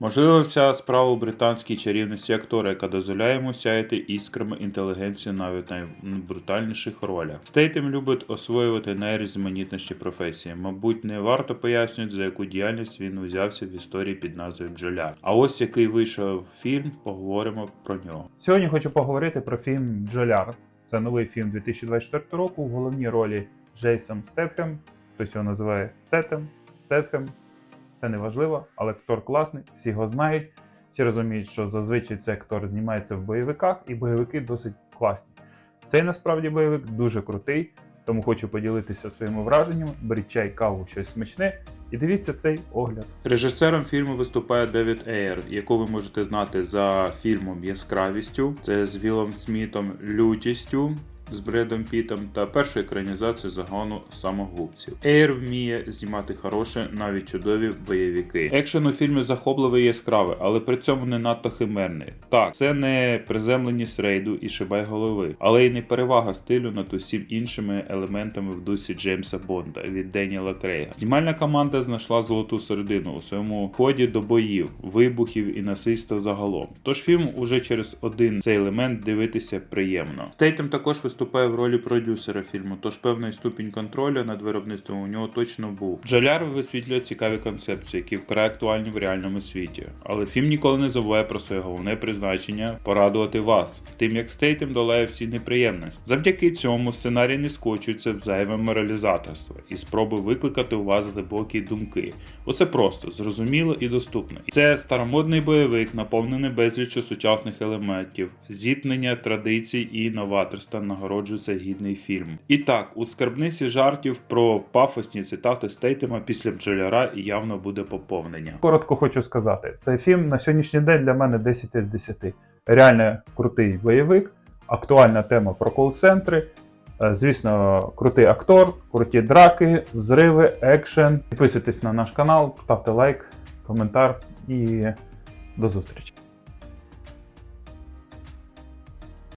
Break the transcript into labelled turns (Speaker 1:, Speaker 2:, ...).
Speaker 1: Можливо, вся справа у британській чарівності актора, яка дозволяє йому сяяти іскрами інтелігенції навіть найбрутальніших ролях. Стейтем любить освоювати найрізноманітніші професії. Мабуть, не варто пояснювати, за яку діяльність він узявся в історії під назвою Джоляр. А ось який вийшов фільм, поговоримо про нього.
Speaker 2: Сьогодні хочу поговорити про фільм Джоляр. Це новий фільм 2024 року. В головній ролі Джейсон Стетхем. Хтось його називає Стетем, Стетхем. Це не важливо, але актор класний, всі його знають. Всі розуміють, що зазвичай цей актор знімається в бойовиках, і бойовики досить класні. Цей насправді бойовик дуже крутий, тому хочу поділитися своїми враженнями. Беріть чай, каву, щось смачне і дивіться цей огляд.
Speaker 1: Режисером фільму виступає Девід Ейр, якого ви можете знати за фільмом Яскравістю. Це з Вілом Смітом Лютістю. З Бредом Пітом та першою екранізацією загону самогубців. Ейр вміє знімати хороші, навіть чудові бойовики. Екшен у фільмі захопливий і яскравий, але при цьому не надто химерний. Так, це не приземленість рейду і шибай голови, але й не перевага стилю над усім іншими елементами в дусі Джеймса Бонда від Деніела Крейга. Знімальна команда знайшла золоту середину у своєму ході до боїв, вибухів і насильства загалом. Тож фільм уже через один цей елемент дивитися приємно. Стейтем також виступає в ролі продюсера фільму, тож певний ступінь контролю над виробництвом у нього точно був. Джаляр висвітлює цікаві концепції, які вкрай актуальні в реальному світі. Але фільм ніколи не забуває про своє головне призначення порадувати вас, тим як Стейтем долає всі неприємності. Завдяки цьому сценарій не скочується в зайве моралізаторство і спроби викликати у вас глибокі думки. Усе просто, зрозуміло і доступно. Це старомодний бойовик, наповнений безліччю сучасних елементів, зіткнення традицій і новаторства нагороджується гідний фільм. І так, у скарбниці жартів про пафосні цитати Стейтема після бджоляра явно буде поповнення.
Speaker 2: Коротко хочу сказати, цей фільм на сьогоднішній день для мене 10 з 10. Реально крутий бойовик, актуальна тема про кол-центри. е, Звісно, крутий актор, круті драки, взриви, екшен. Підписуйтесь на наш канал, ставте лайк, коментар і до зустрічі.